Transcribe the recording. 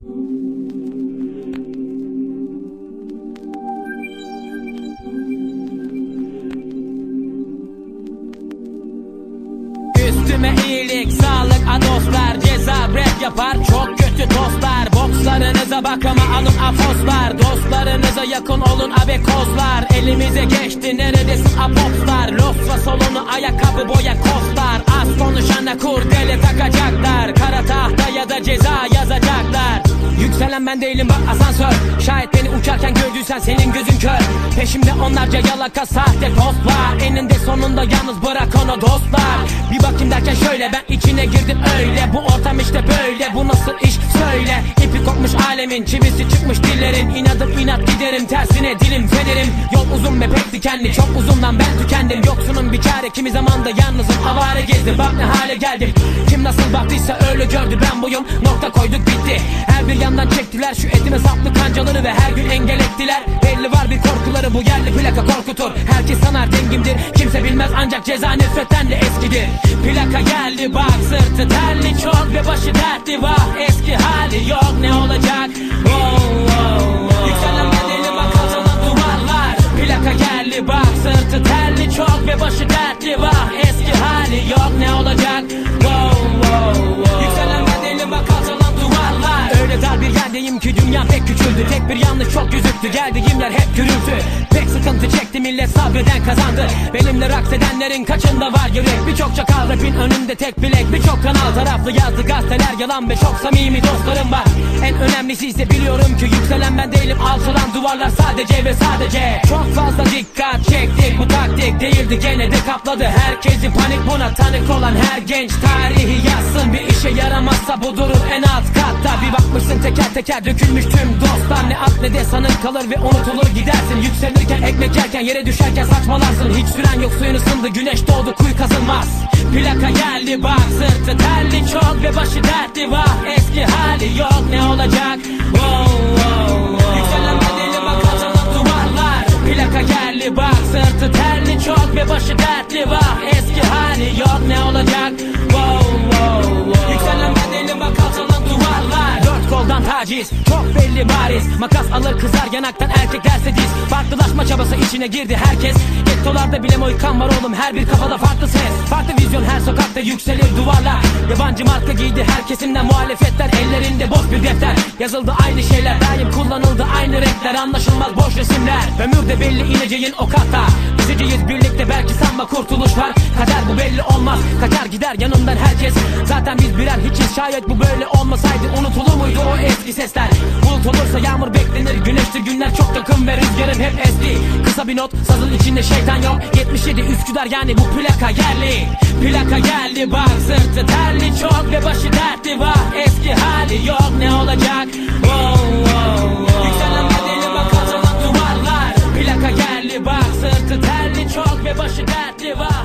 Üstüme iyilik, sağlık, adoslar Ceza rap yapar, çok kötü tostlar Bokslarınıza bak ama alın afoslar. Dostlarınıza yakın olun abekozlar Elimize geçti neredesin apopslar Losla solunu ayakkabı boya kostlar. Az konuşana kurdele Yükselen ben değilim bak asansör. Şayet beni uçarken gördüysen senin gözün kör. Peşimde onlarca yalaka sahte postlar Eninde sonunda yalnız bırak onu dostlar. Bir bakayım derken şöyle ben içine girdim öyle. Bu ortam işte böyle bu nasıl iş? Söyle alemin çivisi çıkmış dillerin. İnadım inat giderim tersine dilim federim. Yol uzun ve pek dikenli çok uzundan ben tükendim. Yoksunun bir çare kimi zamanda yalnızım. Avare gezdim Bak ne hale geldim. Kim nasıl baktıysa öyle gördü ben buyum. Nokta koyduk bitti. Her bir yandan çektiler Şu etime saplı kancaları ve her gün engel ettiler. Belli var bir korkuları bu yerli plaka korkutur. Herkes sanar dengimdir. Kimse bilmez ancak ceza nefretten de eskidir. Plaka geldi bak sırtı terli çok ve başı dertli. Vah Eski hali yok ne olacak? Oh, oh, oh. Yerdeyim ki dünya pek küçüldü. Tek bir yanlış çok gözüktü geldiğim yer hep gürültü. Pek sıkıntı çekti. Millet sabreden kazandı. Benimle raks edenlerin kaçında var yürek? Birçok çakal rapin önünde tek bilek. Birçok kanal taraflı yazdı gazeteler. Yalan Ve çok samimi dostlarım var. En önemlisi ise biliyorum ki yükselen ben değilim. Alçalan duvarlar sadece ve sadece. Çok fazla çektik taktik değildi gene de kapladı. Herkesi panik buna tanık olan her genç. Tarihi yazsın Bir işe yaramazsa bu durur en alt katta. Bir bakmışsın teker teker dökülmüş tüm dostlar. Ne at ne de sanır kalır ve unutulur gidersin. Yükselirken ekmek yerken yere düşerken saçmalarsın. Hiç süren yok suyun ısındı güneş doğdu kuyu kazılmaz. Plaka geldi bak sırtı terli çok ve başı dertli vah Eski hali yok ne olacak başı dertli vah Eski hali yok. Ne olacak? Wow, wow, wow. Yükselen bedeli bak atılan duvarlar. Dört koldan taciz çok belli bariz. Makas alır kızar yanaktan erkek derse diz. Farklılaşma çabası içine girdi herkes. Gettolarda bile moykan var oğlum her bir kafada farklı ses. Farklı vizyon her sokakta yükselir duvarlar. Yabancı marka giydi her kesimden muhalefetler. Ellerinde boş bir defter. Yazıldı aynı şeyler daim kullanıldı aynı renkler. Anlaşılmaz boş resimler. Ömür de belli ineceğin o katta Üzeceğiz birlikte belki sanma kurtuluş var. Kader bu belli olmaz kaçar gider yanından herkes. Zaten biz birer hiçiz şayet bu böyle olmasaydı Unutulur muydu o eski sesler? Bulut olursa yağmur beklenir güneştir günler çok yakın ve rüzgarım hep esti. Kısa bir not sazın içinde şeytan yok. 77 Üsküdar yani bu plaka yerli. Plaka geldi bak sırtı terli çok ve başı dertli vah Eski hali çok ve başı dertli vah